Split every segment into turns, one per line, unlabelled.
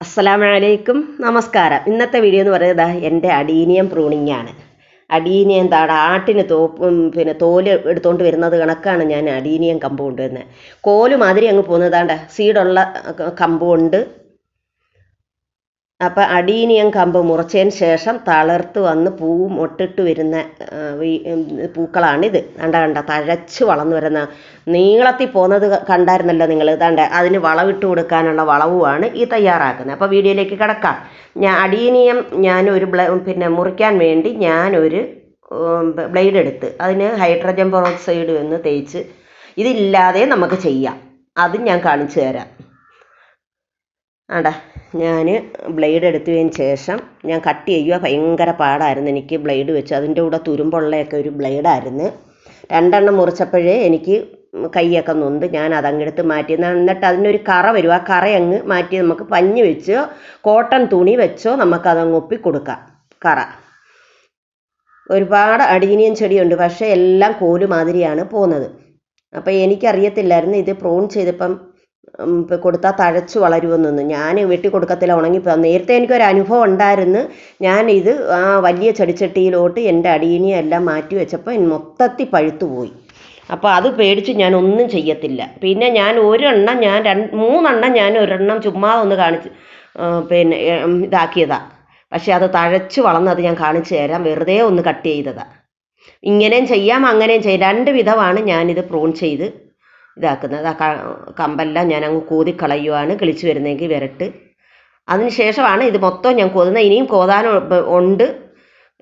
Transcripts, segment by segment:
അസ്സലാമലൈക്കും. നമസ്കാരം. ഇന്നത്തെ വീഡിയോ എന്ന് പറയുന്നത് എന്റെ അടീനിയം പ്രൂണിംഗ് ആണ്. അടീനിയം എന്താണ്? ആട്ടിന് തോ പിന്നെ തോൽ എടുത്തുകൊണ്ട് വരുന്നത് കണക്കാണ് ഞാൻ അടീനിയം കമ്പ് കൊണ്ടുവരുന്നത്. കോൽ മാതിരി അങ്ങ് പോകുന്നതാണ്ട സീഡുള്ള കമ്പ് കൊണ്ട് അപ്പം അടീനിയം കമ്പ് മുറിച്ചതിന് ശേഷം തളർത്ത് വന്ന് പൂ മൊട്ടിട്ട് വരുന്ന പൂക്കളാണിത്. കണ്ട കണ്ട തഴച്ച് വളർന്നു വരുന്ന നീളത്തിൽ പോകുന്നത് കണ്ടായിരുന്നല്ലോ നിങ്ങൾ ഇതാണ്ട് അതിന് വളവിട്ട് കൊടുക്കാനുള്ള വളവുമാണ് ഈ തയ്യാറാക്കുന്നത്. അപ്പോൾ വീഡിയോയിലേക്ക് കിടക്കാം. ഞാൻ അടീനിയം ഞാനൊരു ബ്ല പിന്നെ മുറിക്കാൻ വേണ്ടി ഞാനൊരു ബ്ലേഡ് എടുത്ത് അതിന് ഹൈഡ്രജൻ പെറോക്സൈഡ് എന്ന് തേച്ച് ഇതില്ലാതെ നമുക്ക് ചെയ്യാം. അതും ഞാൻ കാണിച്ചു തരാം. ആടാ ഞാൻ ബ്ലേഡ് എടുത്തതിന് ശേഷം ഞാൻ കട്ട് ചെയ്യുക ഭയങ്കര പാടായിരുന്നു. എനിക്ക് ബ്ലേഡ് വെച്ച് അതിന്റെ കൂടെ തുരുമ്പുള്ളയൊക്കെ ഒരു ബ്ലേഡായിരുന്നു. രണ്ടെണ്ണം മുറിച്ചപ്പോഴേ എനിക്ക് കൈയൊക്കെ നൊന്ത്. ഞാൻ അതങ്ങെടുത്ത് മാറ്റി. എന്നാ- എന്നിട്ട് അതിനൊരു കറ വരും. ആ കറ അങ്ങ് മാറ്റി നമുക്ക് പഞ്ഞ് വെച്ചോ കോട്ടൺ തുണി വെച്ചോ നമുക്കതങ്ങ് ഒപ്പി കൊടുക്കാം കറ. ഒരുപാട് അടീനിയൻ ചെടിയുണ്ട്. പക്ഷേ എല്ലാം കോലുമാതിരിയാണ് പോകുന്നത് അപ്പോൾ എനിക്കറിയത്തില്ലായിരുന്നു ഇത് പ്രോൺ ചെയ്തപ്പം കൊടുത്താൽ തഴച്ചു വളരുമെന്നൊന്നും. ഞാൻ വെട്ടി കൊടുക്കത്തില്ല ഉണങ്ങി നേരത്തെ എനിക്കൊരു അനുഭവം ഉണ്ടായിരുന്നു. ഞാൻ ഇത് ആ വലിയ ചെടിച്ചട്ടിയിലോട്ട് എന്റെ അടിയിനെയെല്ലാം മാറ്റി വെച്ചപ്പോൾ മൊത്തത്തിൽ പഴുത്തു പോയി. അപ്പോൾ അത് പേടിച്ച് ഞാൻ ഒന്നും ചെയ്യത്തില്ല. പിന്നെ ഞാൻ ഒരെണ്ണം ഞാൻ രണ്ട് മൂന്നെണ്ണം ഞാൻ ഒരെണ്ണം ചുമ്മാ ഒന്ന് കാണിച്ച് പിന്നെ ഇതാക്കിയതാണ് ഇതാക്കിയതാ. പക്ഷെ അത് തഴച്ച് വളർന്നത് ഞാൻ കാണിച്ചു തരാം. വെറുതെ ഒന്ന് കട്ട് ചെയ്തതാണ് ഇങ്ങനെയും ചെയ്യാം അങ്ങനെയും ചെയ്യാം. രണ്ട് വിധമാണ് ഞാനിത് പ്രൂൺ ചെയ്ത് ഇതാക്കുന്നത്. ആ കമ്പെല്ലാം ഞാൻ അങ്ങ് കൂതി കളയുവാണ്. കിളിച്ച് വരുന്നെങ്കിൽ വിരട്ട്. അതിന് ശേഷമാണ് ഇത് മൊത്തം ഞാൻ കോതുന്നത്. ഇനിയും കോതാൻ ഉണ്ട്.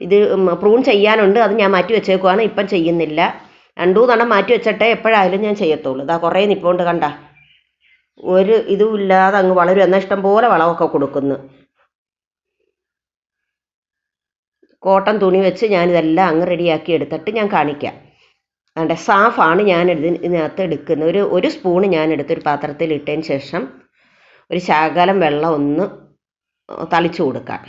ഇത് പ്രൂൺ ചെയ്യാനുണ്ട്. അത് ഞാൻ മാറ്റി വെച്ചേക്കുവാണ്. ഇപ്പം ചെയ്യുന്നില്ല. രണ്ടു തണം മാറ്റി വെച്ചിട്ടേ എപ്പോഴായാലും ഞാൻ ചെയ്യത്തുള്ളൂ. ഇതാ കുറേ നിപ്പോണ്ട് കണ്ട. ഒരു ഇതും ഇല്ലാതെ അങ്ങ് വളരും. എന്നാൽ ഇഷ്ടം പോലെ വളമൊക്കെ കൊടുക്കുന്നു. കോട്ടൺ തുണി വെച്ച് ഞാനിതെല്ലാം അങ്ങ് റെഡിയാക്കി എടുത്തിട്ട് ഞാൻ കാണിക്കാം. അതുകൊണ്ട് സാഫാണ് ഞാൻ ഇതിന് ഇതിനകത്ത് എടുക്കുന്നത്. ഒരു ഒരു സ്പൂണ് ഞാൻ എടുത്തൊരു പാത്രത്തിൽ ഇട്ടതിന് ശേഷം ഒരു ശകലം വെള്ളം ഒന്ന് തളിച്ചു കൊടുക്കാം.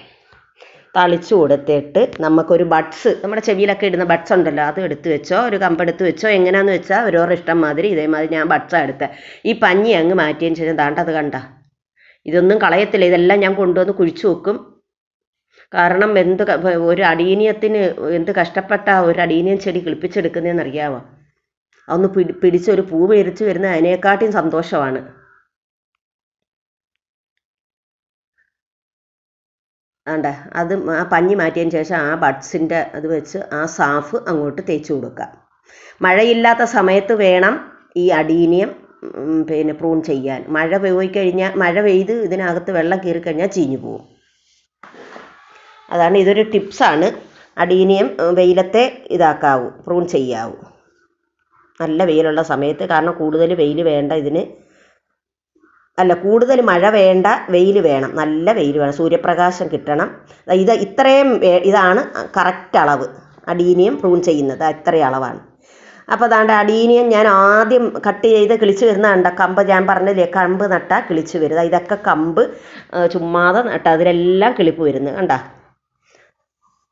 തളിച്ചു കൊടുത്തിട്ട് നമുക്കൊരു ബഡ്സ് നമ്മുടെ ചെവിയിലൊക്കെ ഇടുന്ന ബഡ്സ് ഉണ്ടല്ലോ അത് എടുത്ത് വെച്ചോ ഒരു കമ്പെടുത്ത് വെച്ചോ എങ്ങനെയാന്ന് വെച്ചാൽ ഓരോരോ ഇഷ്ടം മാതിരി ഇതേമാതിരി ഞാൻ ബഡ്സാണ് എടുത്തത് ഈ പഞ്ഞി അങ്ങ് മാറ്റിയതിന് ശേഷം താണ്ടത് കണ്ട. ഇതൊന്നും കളയത്തില്ല ഇതെല്ലാം ഞാൻ കൊണ്ടുവന്ന് കുഴിച്ചു വെക്കും. കാരണം എന്ത് ഒരു അടീനിയത്തിന് എന്ത് കഷ്ടപ്പെട്ട ഒരു അടീനിയം ചെടി കിളിപ്പിച്ചെടുക്കുന്നതെന്ന് അറിയാമോ അതൊന്ന് പിടി പിടിച്ച് ഒരു പൂ വിരിച്ച് വരുന്ന അതിനെക്കാട്ടിയും സന്തോഷമാണ്. ആണ്ട അത് ആ പഞ്ഞി മാറ്റിയതിന് ശേഷം ആ ബഡ്സിന്റെ അത് വെച്ച് ആ സാഫ് അങ്ങോട്ട് തേച്ച് കൊടുക്കുക. മഴയില്ലാത്ത സമയത്ത് വേണം ഈ അടീനിയം പിന്നെ പ്രൂൺ ചെയ്യാൻ. മഴ പോയി കഴിഞ്ഞാൽ മഴ പെയ്ത് ഇതിനകത്ത് വെള്ളം കയറി കഴിഞ്ഞാൽ ചീഞ്ഞു പോകും അതാണ് ഇതൊരു ടിപ്സാണ്. അടീനിയം വെയിലത്തെ ഇതാക്കാവൂ പ്രൂൺ ചെയ്യാവൂ. നല്ല വെയിലുള്ള സമയത്ത് കാരണം കൂടുതൽ വെയിൽ വേണ്ട ഇതിന്. അല്ല കൂടുതൽ മഴ വേണ്ട വെയിൽ വേണം. നല്ല വെയിൽ വേണം. സൂര്യപ്രകാശം കിട്ടണം. ഇത് ഇത്രയും ഇതാണ് കറക്റ്റ് അളവ്. അടീനിയം പ്രൂൺ ചെയ്യുന്നത് ഇത്രയും അളവാണ്. അപ്പോൾ അതാണ്ട് അടീനിയം ഞാൻ ആദ്യം കട്ട് ചെയ്ത് കിളിച്ച് വരുന്ന കണ്ട? കമ്പ് ഞാൻ പറഞ്ഞില്ലേ കമ്പ് നട്ടാൽ കിളിച്ച് വരുന്നത് ഇതൊക്കെ കമ്പ് ചുമ്മാതെ നട്ടാൽ അതിലെല്ലാം കിളിപ്പ് വരുന്നത് കണ്ട?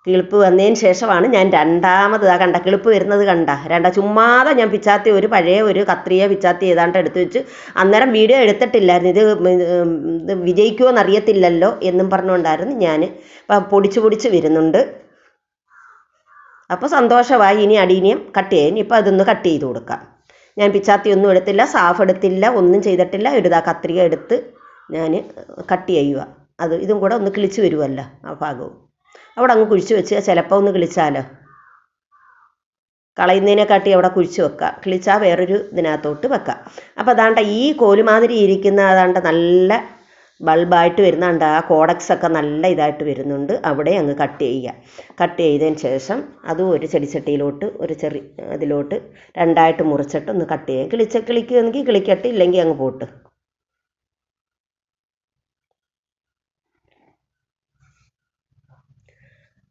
കിളിപ്പ് വന്നതിന് ശേഷമാണ് ഞാൻ രണ്ടാമത് ആ കണ്ട കിളിപ്പ് വരുന്നത് കണ്ട. രണ്ട ചുമ്മാതെ ഞാൻ പിച്ചാത്തി ഒരു പഴയ ഒരു കത്രിയ പിച്ചാത്തി ഏതാണ്ട് എടുത്തു വെച്ച് അന്നേരം വീഡിയോ എടുത്തിട്ടില്ലായിരുന്നു. ഇത് ഇത് വിജയിക്കുമോ എന്നറിയത്തില്ലല്ലോ എന്നും പറഞ്ഞുകൊണ്ടായിരുന്നു ഞാൻ പൊടിച്ച് പൊടിച്ച് വരുന്നുണ്ട്. അപ്പോൾ സന്തോഷമായി. ഇനി അടീനിയം കട്ട് ചെയ്യാൻ ഇപ്പോൾ അതൊന്ന് കട്ട് ചെയ്ത് കൊടുക്കാം. ഞാൻ പിച്ചാത്തി ഒന്നും എടുത്തില്ല സാഫ് എടുത്തില്ല ഒന്നും ചെയ്തിട്ടില്ല. ഇതാ കത്രിക എടുത്ത് ഞാൻ കട്ട് ചെയ്യുക. അത് ഇതും കൂടെ ഒന്ന് കിളിച്ച് വരുമല്ലോ ആ ഭാഗവും. അവിടെ അങ്ങ് കുഴിച്ചു വെച്ച് ചിലപ്പോൾ ഒന്ന് കിളിച്ചാലോ? കളയുന്നതിനെക്കാട്ടി അവിടെ കുഴിച്ച് വെക്കുക കിളിച്ചാൽ വേറൊരു ഇതിനകത്തോട്ട് വെക്കുക അപ്പോൾ അതാണ്ട ഈ കോലുമാതിരി ഇരിക്കുന്ന അതാണ്ട നല്ല ബൾബായിട്ട് വരുന്നുണ്ട് ആ കോഡക്സ് ഒക്കെ നല്ല ഇതായിട്ട് വരുന്നുണ്ട്. അവിടെ അങ്ങ് കട്ട് ചെയ്യുക. കട്ട് ചെയ്തതിന് ശേഷം അതും ഒരു ചെടിച്ചട്ടിയിലോട്ട് ഒരു ചെറിയ അതിലോട്ട് രണ്ടായിട്ട് മുറിച്ചിട്ട് ഒന്ന് കട്ട് ചെയ്യുക. കിളിച്ച കിളിക്കുമെങ്കിൽ കിളിക്കട്ടെ ഇല്ലെങ്കിൽ അങ്ങ് പോട്ട്.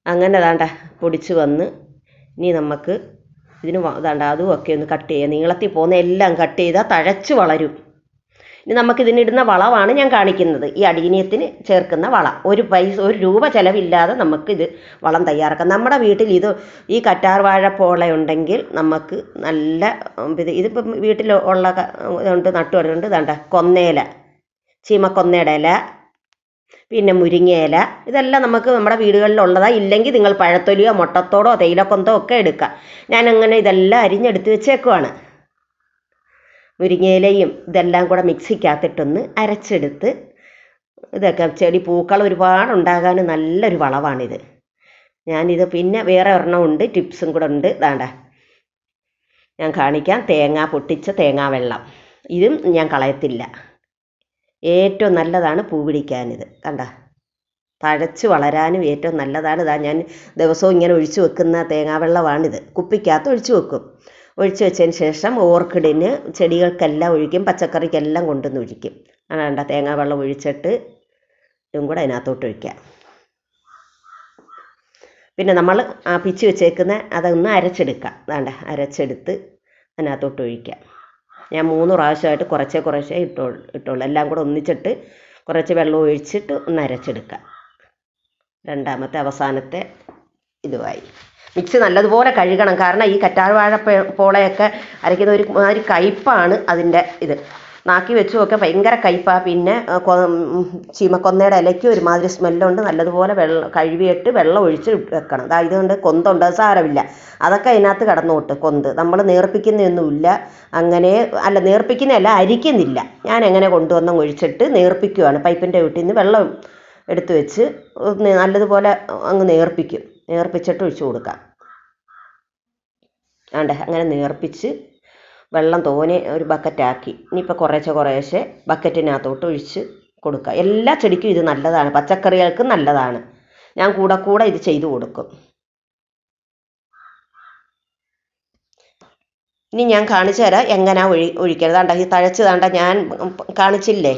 അങ്ങനെ ദാണ്ട പൊടിച്ച് വന്ന് ഇനി നമുക്ക് ഇതിന് ദാണ്ട അതും ഒക്കെ ഒന്ന് കട്ട് ചെയ്യുക നീളത്തിൽ പോകുന്ന എല്ലാം കട്ട് ചെയ്താൽ തഴച്ച് വളരും. ഇനി നമുക്ക് ഇതിനിടുന്ന വളമാണ് ഞാൻ കാണിക്കുന്നത്. ഈ അടീനിയത്തിന് ചേർക്കുന്ന വള. ഒരു പൈസ ഒരു രൂപ ചിലവില്ലാതെ നമുക്ക് ഇത് വളം തയ്യാറാക്കാം. നമ്മുടെ വീട്ടിൽ ഇത് ഈ കറ്റാർ വാഴപ്പോള ഉണ്ടെങ്കിൽ നമുക്ക് നല്ല ഇത് ഇതിപ്പം വീട്ടിൽ ഉള്ള ക- ഇതുണ്ട് നട്ടുകൊണ്ട് ഇതാണ്ട കൊന്നേല. ചീമക്കൊന്നയുടെ ഇല. പിന്നെ മുരിങ്ങയില. ഇതെല്ലാം നമുക്ക് നമ്മുടെ വീടുകളിലുള്ളതാ. ഇല്ലെങ്കിൽ നിങ്ങൾ പഴത്തൊലിയോ മുട്ടത്തോടോ തേയിലക്കൊന്തോ ഒക്കെ എടുക്കാം അങ്ങനെ ഇതെല്ലാം അരിഞ്ഞെടുത്ത് വെച്ചേക്കുവാണ്. മുരിങ്ങയിലയും ഇതെല്ലാം കൂടെ മിക്സിക്കകത്തിട്ടൊന്ന് അരച്ചെടുത്ത് ഇതൊക്കെ ചെടി പൂക്കൾ ഒരുപാട് ഉണ്ടാകാൻ നല്ലൊരു വളമാണിത് ഞാനിത് പിന്നെ വേറെ ഒരെണ്ണം ഉണ്ട് ടിപ്സും കൂടെ ഉണ്ട്. ഇതാണ്ട. ഞാൻ കാണിക്കാം. തേങ്ങ പൊട്ടിച്ച തേങ്ങാ വെള്ളം. ഇതും ഞാൻ കളയത്തില്ല. ഏറ്റവും നല്ലതാണ് പൂ പിടിക്കാനിത്. കണ്ട? തഴച്ച് വളരാനും ഏറ്റവും നല്ലതാണ് ഇതാ ഞാൻ ദിവസവും ഇങ്ങനെ ഒഴിച്ചു വെക്കുന്ന തേങ്ങാ വെള്ളമാണിത് കുപ്പിക്കകത്ത് ഒഴിച്ചു വെക്കും. ഒഴിച്ചു വെച്ചതിന് ശേഷം ഓർക്കിഡിന് ചെടികൾക്കെല്ലാം ഒഴിക്കും പച്ചക്കറിക്കെല്ലാം കൊണ്ടുവന്ന് ഒഴിക്കും. ആ കണ്ട തേങ്ങാ വെള്ളം ഒഴിച്ചിട്ട് ഇതും കൂടെ അതിനകത്തോട്ട് ഒഴിക്കാം പിന്നെ നമ്മൾ ആ പിച്ച് വെച്ചേക്കുന്ന അതൊന്ന് അരച്ചെടുക്കാം വേണ്ട അരച്ചെടുത്ത് അതിനകത്തോട്ട് ഒഴിക്കാം ഞാൻ മൂന്ന് പ്രാവശ്യമായിട്ട് കുറച്ചേ കുറച്ചേ ഇട്ടോ ഇട്ടുള്ളൂ എല്ലാം കൂടെ ഒന്നിച്ചിട്ട് കുറച്ച് വെള്ളം ഒഴിച്ചിട്ട് ഒന്ന് അരച്ചെടുക്കുക രണ്ടാമത്തെ അവസാനത്തെ ഇതുമായി. മിക്സി നല്ലതുപോലെ കഴുകണം. കാരണം ഈ കറ്റാർവാഴ പോളയൊക്കെ അരയ്ക്കുന്ന ഒരു കയ്പ്പാണ് അതിന്റെ ഇത്. നാക്കി വെച്ചുമൊക്കെ ഭയങ്കര കയ്പാണ് പിന്നെ ചീമക്കൊന്നയുടെ ഇലയ്ക്ക് ഒരുമാതിരി സ്മെല്ലുണ്ട്. നല്ലതുപോലെ വെള്ളം കഴുകിയിട്ട് വെള്ളം ഒഴിച്ച് വെക്കണം. അതായത് കൊണ്ട് കൊന്തുണ്ട്. സാരമില്ല. അതൊക്കെ അതിനകത്ത് കടന്നോട്ട്. കൊന്ത്. നമ്മൾ നേർപ്പിക്കുന്നൊന്നുമില്ല അങ്ങനെ അല്ല നേർപ്പിക്കുന്നതല്ല അരിക്കുന്നില്ല. ഞാൻ എങ്ങനെ കൊണ്ടുവന്ന് ഒഴിച്ചിട്ട് നേർപ്പിക്കുവാണ്. പൈപ്പിന്റെ വീട്ടിൽ നിന്ന് വെള്ളം എടുത്തു വെച്ച് നല്ലതുപോലെ അങ്ങ് നേർപ്പിക്കും. നേർപ്പിച്ചിട്ട് ഒഴിച്ചു കൊടുക്കാം. അങ്ങനെ നേർപ്പിച്ച് വെള്ളം തോനെ ഒരു ബക്കറ്റാക്കി ഇനിയിപ്പോൾ കുറേശ്ശെ കുറേശ്ശെ ബക്കറ്റിനകത്തോട്ട് ഒഴിച്ച് കൊടുക്കുക എല്ലാ ചെടിക്കും ഇത് നല്ലതാണ്. പച്ചക്കറികൾക്ക് നല്ലതാണ്. ഞാൻ കൂടെ കൂടെ ഇത് ചെയ്തു കൊടുക്കും. ഇനി ഞാൻ കാണിച്ചു തരാം എങ്ങനാ ഒഴി ഒഴിക്കരുത് കണ്ട ഈ തഴച്ച് കണ്ട ഞാൻ കാണിച്ചില്ലേ?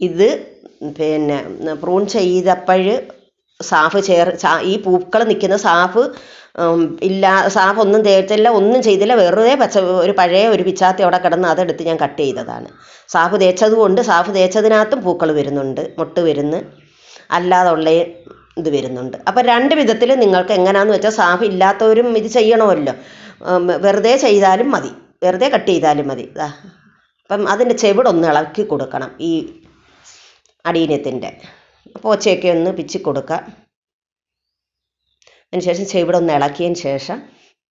ഇത് പിന്നെ പ്രൂൺ ചെയ്തപ്പോൾ സാഫ് ചേർ ഈ പൂക്കൾ നിൽക്കുന്ന സാഫ് ഇല്ല സാഫ് ഒന്നും തേച്ചില്ല ഒന്നും ചെയ്തില്ല വെറുതെ പച്ച ഒരു പഴയ ഒരു പിച്ചാത്തി അവിടെ കിടന്ന് അതെടുത്ത് ഞാൻ കട്ട് ചെയ്തതാണ്. സാഫ് തേച്ചത് കൊണ്ട് സാഫ് തേച്ചതിനകത്തും പൂക്കൾ വരുന്നുണ്ട് മുട്ട് വരുന്നു. അല്ലാതുള്ള ഇത് വരുന്നുണ്ട്. അപ്പം രണ്ട് വിധത്തിൽ നിങ്ങൾക്ക് എങ്ങനെയാന്ന് വെച്ചാൽ സാഫ് ഇല്ലാത്തവരും ഇത് ചെയ്യണമല്ലോ. വെറുതെ ചെയ്താലും മതി. വെറുതെ കട്ട് ചെയ്താലും മതി. അപ്പം അതിന്റെ ചെവിടൊന്ന് ഇളക്കി കൊടുക്കണം ഈ അടീനത്തിന്റെ. പോച്ചയൊക്കെ ഒന്ന് പിച്ചി കൊടുക്കുക അതിനുശേഷം ചെവിടൊന്ന് ഇളക്കിയതിന് ശേഷം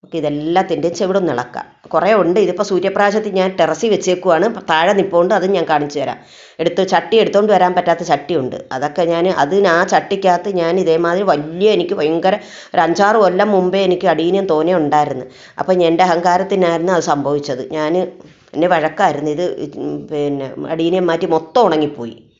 നമുക്ക് ഇതെല്ലാത്തിന്റെയും ചെവിടൊന്ന് ഇളക്കാം. കുറേ ഉണ്ട്. ഇതിപ്പോൾ സൂര്യപ്രാശത്തിൽ ഞാൻ ടെറസിൽ വെച്ചേക്കുവാണ്. താഴെ നിൽപ്പുണ്ട് അതും ഞാൻ കാണിച്ചു തരാം. എടുത്ത് ചട്ടി എടുത്തുകൊണ്ട് വരാൻ പറ്റാത്ത ചട്ടിയുണ്ട്. അതൊക്കെ ഞാൻ അതിന് ആ ചട്ടിക്കകത്ത് ഞാൻ ഇതേമാതിരി വലിയ എനിക്ക് ഭയങ്കര ഒരു അഞ്ചാറ് കൊല്ലം മുമ്പേ എനിക്ക് അടീനം തോനെ ഉണ്ടായിരുന്നു. അപ്പം എന്റെ അഹങ്കാരത്തിനായിരുന്നു അത് സംഭവിച്ചത്. ഞാൻ എന്നെ വഴക്കായിരുന്നു. ഇത് പിന്നെ അടീനം മാറ്റി മൊത്തം ഉണങ്ങിപ്പോയി.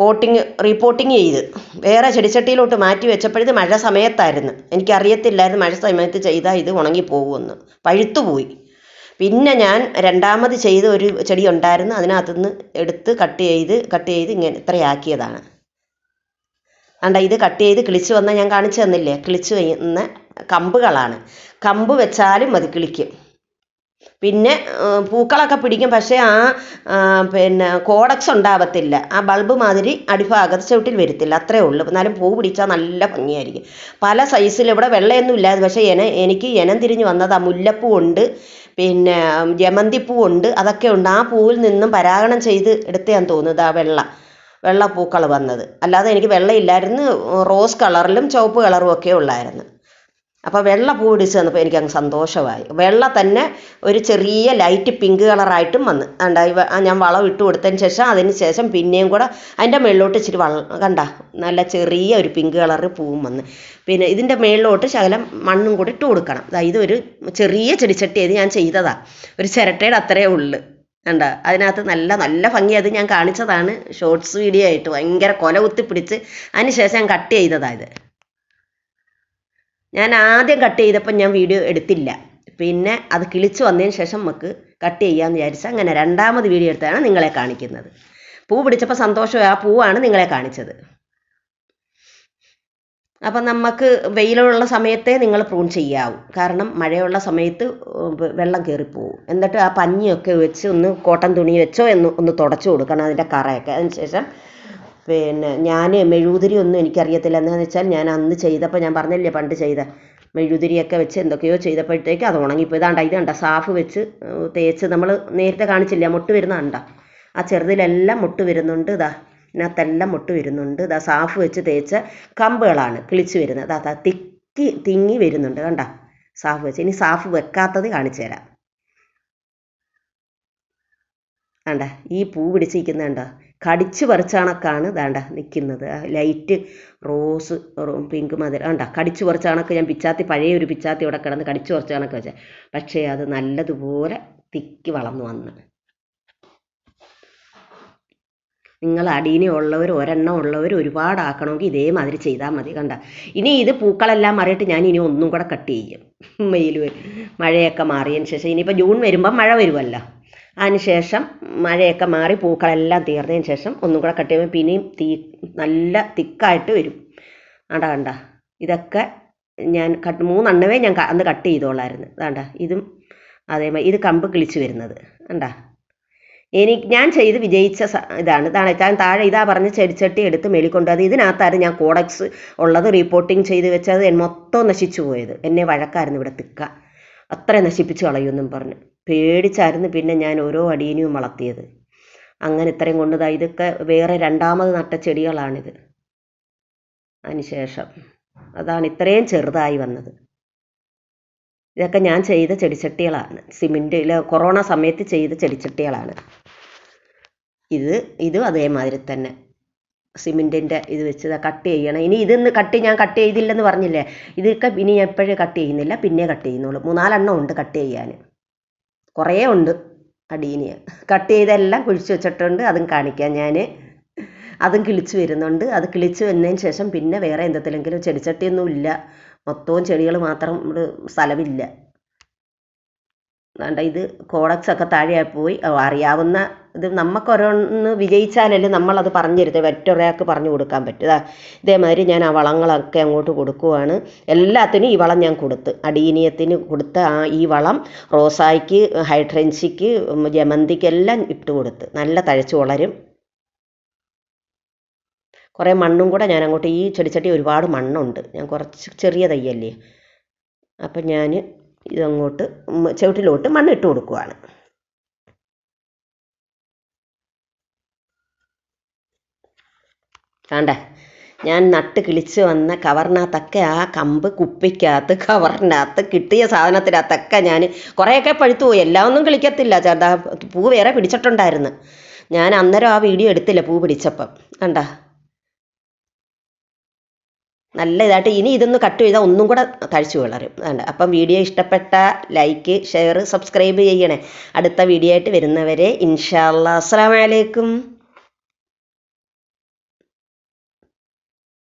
പോട്ടിങ് റീപോട്ടിങ് ചെയ്ത്. വേറെ ചെടിച്ചട്ടിയിലോട്ട് മാറ്റി വെച്ചപ്പോഴത് മഴ സമയത്തായിരുന്നു. എനിക്കറിയത്തില്ലായിരുന്നു മഴ സമയത്ത് ചെയ്താൽ ഇത് ഉണങ്ങി പോകുമെന്ന്. പഴുത്തു പോയി. പിന്നെ ഞാൻ രണ്ടാമത് ചെയ്ത ഒരു ചെടി ഉണ്ടായിരുന്നു. അതിനകത്തുനിന്ന് എടുത്ത് കട്ട് ചെയ്ത് കട്ട് ചെയ്ത് ഇങ്ങനെ ഇത്രയാക്കിയതാണ്. അണ്ട ഇത് കട്ട് ചെയ്ത് കിളിച്ച് വന്നാൽ ഞാൻ കാണിച്ചു തന്നില്ലേ? കിളിച്ച് വന്ന കമ്പുകളാണ്. കമ്പ് വെച്ചാലും അത് കിളിക്കും. പിന്നെ പൂക്കളൊക്കെ പിടിക്കും. പക്ഷേ ആ പിന്നെ കോഡക്സ് ഉണ്ടാവത്തില്ല. ആ ബൾബ് മാതിരി അടിഭാഗത്ത് ചവിട്ടിൽ വരത്തില്ല. അത്രേ ഉള്ളൂ. എന്നാലും പൂ പിടിച്ചാൽ നല്ല ഭംഗിയായിരിക്കും. പല സൈസിൽ ഇവിടെ വെള്ളയൊന്നും ഇല്ലാതെ പക്ഷേ എന എനിക്ക് ഇനം തിരിഞ്ഞ് വന്നത് ആ മുല്ലപ്പൂ ഉണ്ട്. പിന്നെ ജമന്തിപ്പൂ ഉണ്ട്. അതൊക്കെ ഉണ്ട്. ആ പൂവിൽ നിന്നും പരാഗണം ചെയ്ത് എടുത്തയാന്ന് തോന്നുന്നത് ആ വെള്ള വെള്ള പൂക്കൾ വന്നത്. അല്ലാതെ എനിക്ക് വെള്ളയില്ലായിരുന്നു. റോസ് കളറിലും ചുവപ്പ് കളറും ഒക്കെ ഉള്ളായിരുന്നു. അപ്പോൾ വെള്ള പൂ പിടിച്ച് വന്നപ്പോൾ എനിക്ക് അങ്ങ് സന്തോഷമായി. വെള്ള തന്നെ ഒരു ചെറിയ ലൈറ്റ് പിങ്ക് കളറായിട്ടും വന്ന്. കണ്ട ഞാൻ വളം ഇട്ട് കൊടുത്തതിന് ശേഷം അതിന് ശേഷം പിന്നെയും കൂടെ അതിന്റെ മുകളിലോട്ട് ഇച്ചിരി വള കണ്ട നല്ല ചെറിയ ഒരു പിങ്ക് കളറ് പൂവും വന്ന്. പിന്നെ ഇതിന്റെ മുകളിലോട്ട് ശകലം മണ്ണും കൂടി ഇട്ട് കൊടുക്കണം. അതായത് ഒരു ചെറിയ ചെടിച്ചട്ടി ഇത് ഞാൻ ചെയ്തതാ. ഒരു ചിരട്ടയുടെ അത്രയേ ഉള്ളു. കണ്ട അതിനകത്ത് നല്ല നല്ല ഭംഗി അത് ഞാൻ കാണിച്ചതാണ്. ഷോർട്സ് വീഡിയോ ആയിട്ട് ഭയങ്കര കൊല കുത്തി പിടിച്ച് അതിന് ശേഷം ഞാൻ കട്ട് ചെയ്തതാണ് ഇത്. ഞാൻ ആദ്യം കട്ട് ചെയ്തപ്പോൾ ഞാൻ വീഡിയോ എടുത്തില്ല. പിന്നെ അത് കിളിച്ച് വന്നതിന് ശേഷം നമുക്ക് കട്ട് ചെയ്യാമെന്ന് വിചാരിച്ച് അങ്ങനെ രണ്ടാമത് വീഡിയോ എടുത്താണ് നിങ്ങളെ കാണിക്കുന്നത്. പൂ പിടിച്ചപ്പോൾ സന്തോഷമായി ആ പൂവാണ് നിങ്ങളെ കാണിച്ചത്. അപ്പം നമുക്ക് വെയിലുള്ള സമയത്തേ നിങ്ങൾ പ്രൂൺ ചെയ്യാവൂ. കാരണം മഴയുള്ള സമയത്ത് വെള്ളം കയറിപ്പോവും എന്നിട്ട് ആ പഞ്ഞിയൊക്കെ വെച്ച് ഒന്ന് കോട്ടൻ തുണി വെച്ചോ എന്ന് ഒന്ന് തുടച്ചു കൊടുക്കണം അതിന്റെ കറയൊക്കെ. അതിന് ശേഷം പിന്നെ ഞാൻ മെഴുകുതിരി ഒന്നും എനിക്കറിയത്തില്ല. എന്താണെന്ന് വെച്ചാൽ ഞാൻ അന്ന് ചെയ്തപ്പോൾ ഞാൻ പറഞ്ഞില്ലേ പണ്ട് ചെയ്ത മെഴുകുതിരിയൊക്കെ വെച്ച് എന്തൊക്കെയോ ചെയ്തപ്പോഴത്തേക്ക് അത് ഉണങ്ങിപ്പോയി. ഇതാണ്ട ഇത് കണ്ട സാഫ് വെച്ച് തേച്ച് നമ്മൾ നേരത്തെ കാണിച്ചില്ല മുട്ട് വരുന്ന കണ്ട? ആ ചെറുതിലെല്ലാം മുട്ട് വരുന്നുണ്ട്. ഇതാ ഇതിനകത്തെല്ലാം മുട്ട് വരുന്നുണ്ട്. ഇതാ സാഫ് വെച്ച് തേച്ച കമ്പുകളാണ് കിളിച്ച് വരുന്നത്. അതാ തിക്കി തിങ്ങി വരുന്നുണ്ട്. കണ്ട? സാഫ് വെച്ച്. ഇനി സാഫ് വെക്കാത്തത് കാണിച്ചു തരാം. കണ്ട? ഈ പൂ പിടിച്ചിരിക്കുന്ന കണ്ടോ? കടിച്ചു പറിച്ച കണക്കാണ് വേണ്ട നിൽക്കുന്നത് ലൈറ്റ് റോസ് പിങ്ക് മധുരം വേണ്ട കടിച്ചു പറിച്ച കണക്ക് ഞാൻ പിച്ചാത്തി പഴയ ഒരു പിച്ചാത്തി ഇവിടെ കിടന്ന് കടിച്ചു പറിച്ച കണക്ക് വെച്ചാൽ പക്ഷേ അത് നല്ലതുപോലെ തിക്കി വളർന്നു വന്ന്. നിങ്ങൾ അടീനെ ഉള്ളവർ ഒരെണ്ണം ഉള്ളവർ ഒരുപാടാക്കണമെങ്കിൽ ഇതേമാതിരി ചെയ്താൽ മതി കണ്ട? ഇനി ഇത് പൂക്കളെല്ലാം മാറിയിട്ട് ഞാൻ ഇനി ഒന്നും കൂടെ കട്ട് ചെയ്യും. മെയിൽ മഴയൊക്കെ മാറിയതിന് ശേഷം ഇനിയിപ്പോൾ ജൂൺ വരുമ്പം മഴ വരുമല്ലോ. അതിന് ശേഷം മഴയൊക്കെ മാറി പൂക്കളെല്ലാം തീർന്നതിന് ശേഷം ഒന്നും കൂടെ കട്ട് ചെയ്യുമ്പോൾ പിന്നെയും തീ നല്ല തിക്കായിട്ട് വരും. ആണ്ട കണ്ട ഇതൊക്കെ ഞാൻ കട്ട് മൂന്നെണ്ണമേ ഞാൻ അന്ന് കട്ട് ചെയ്തോളായിരുന്നു. അതാണ്ട ഇതും അതേമാതിരി ഇത് കമ്പ് കിളിച്ച് വരുന്നത്. കണ്ടാ എനിക്ക് ഞാൻ ചെയ്ത് വിജയിച്ച ഇതാണ്. ഇതാണ് ഞാൻ താഴെ ഇതാ പറഞ്ഞ് ചെടിച്ചട്ടി എടുത്ത് മേളിക്കൊണ്ട് അത് ഇതിനകത്തായിരുന്നു ഞാൻ കോഡക്സ് ഉള്ളത് റിപ്പോർട്ടിങ് ചെയ്ത് വെച്ചത്. മൊത്തം നശിച്ചു പോയത്. എന്നെ വഴക്കായിരുന്നു ഇവിടെ തിക്ക. അത്ര നശിപ്പിച്ച് കളയുമെന്നും പറഞ്ഞ്. പേടിച്ചായിരുന്നു പിന്നെ ഞാൻ ഓരോ അടിയനെയും വളർത്തിയത്. അങ്ങനെ ഇത്രയും കൊണ്ടതാ ഇതൊക്കെ വേറെ രണ്ടാമത് നട്ട ചെടികളാണിത്. അതിനുശേഷം അതാണ് ഇത്രയും ചെറുതായി വന്നത്. ഇതൊക്കെ ഞാൻ ചെയ്ത ചെടിച്ചട്ടികളാണ്. സിമെന്റിൽ കൊറോണ സമയത്ത് ചെയ്ത ചെടിച്ചട്ടികളാണ്. ഇത് ഇതും അതേമാതിരി തന്നെ. സിമെന്റിന്റെ ഇത് വെച്ച് കട്ട് ചെയ്യണം. ഇനി ഇതിന്ന് കട്ട് ഞാൻ കട്ട് ചെയ്തില്ലെന്ന് പറഞ്ഞില്ലേ? ഇതൊക്കെ ഇനി എപ്പോഴും കട്ട് ചെയ്യുന്നില്ല. പിന്നെ കട്ട് ചെയ്യുന്നുള്ളൂ. മൂന്നാലെണ്ണം ഉണ്ട് കട്ട് ചെയ്യാൻ കുറേ ഉണ്ട് അടീനിയ കട്ട് ചെയ്തെല്ലാം കുഴിച്ച് വെച്ചിട്ടുണ്ട് അതും കാണിക്കാം ഞാൻ അതും കിളിച്ച് വരുന്നുണ്ട്. അത് കിളിച്ച് വന്നതിന് ശേഷം പിന്നെ വേറെ എന്തെങ്കിലും ചെടിച്ചട്ടിയൊന്നും ഇല്ല. മൊത്തവും ചെടികൾ മാത്രം ഇവിടെ സ്ഥലമില്ല. വേണ്ട ഇത് കോഡക്സ് ഒക്കെ താഴെയായി പോയി. അറിയാവുന്ന ഇത് നമുക്ക് ഓരോന്ന് വിജയിച്ചാലല്ലേ നമ്മളത് പറഞ്ഞിരുത് മറ്റൊരാൾക്ക് പറഞ്ഞു കൊടുക്കാൻ പറ്റുക ഇതേമാതിരി ഞാൻ ആ വളങ്ങളൊക്കെ അങ്ങോട്ട് കൊടുക്കുവാണ്. എല്ലാത്തിനും ഈ വളം ഞാൻ കൊടുത്ത്. അടീനിയത്തിന് കൊടുത്ത ആ ഈ വളം റോസായ്ക്ക് ഹൈഡ്രൻസിക്ക് ജമന്തിക്കെല്ലാം ഇട്ട് കൊടുത്ത്. നല്ല തഴച്ചു വളരും. കുറേ മണ്ണും കൂടെ ഞാൻ അങ്ങോട്ട് ഈ ചെടിച്ചട്ടി ഒരുപാട് മണ്ണുണ്ട്. ഞാൻ കുറച്ച് ചെറിയ തയ്യല്ലേ അപ്പം ഞാൻ ഇതങ്ങോട്ട് ചുവട്ടിലോട്ട് മണ്ണിട്ട് കൊടുക്കുവാണ്. വേണ്ടേ ഞാൻ നട്ട് കിളിച്ച് വന്ന കവറിനകത്തൊക്കെ ആ കമ്പ് കുപ്പിക്കകത്ത് കവറിനകത്ത് കിട്ടിയ സാധനത്തിനകത്തൊക്കെ ഞാൻ കുറേയൊക്കെ പഴുത്തു പോയി. എല്ലാം ഒന്നും കിളിക്കത്തില്ല. ചേട്ടാ പൂ വേറെ പിടിച്ചിട്ടുണ്ടായിരുന്നു. ഞാൻ അന്നേരം ആ വീഡിയോ എടുത്തില്ല പൂ പിടിച്ചപ്പം. കണ്ട? നല്ല ഇതായിട്ട് ഇനി ഇതൊന്ന് കട്ട് ചെയ്താൽ ഒന്നും കൂടെ തഴിച്ചു വളരും. വേണ്ട അപ്പം വീഡിയോ ഇഷ്ടപ്പെട്ട ലൈക്ക് ഷെയർ സബ്സ്ക്രൈബ് ചെയ്യണേ. അടുത്ത വീഡിയോ ആയിട്ട് വരുന്നവരെ ഇൻഷാ അസ്സാം വലൈക്കും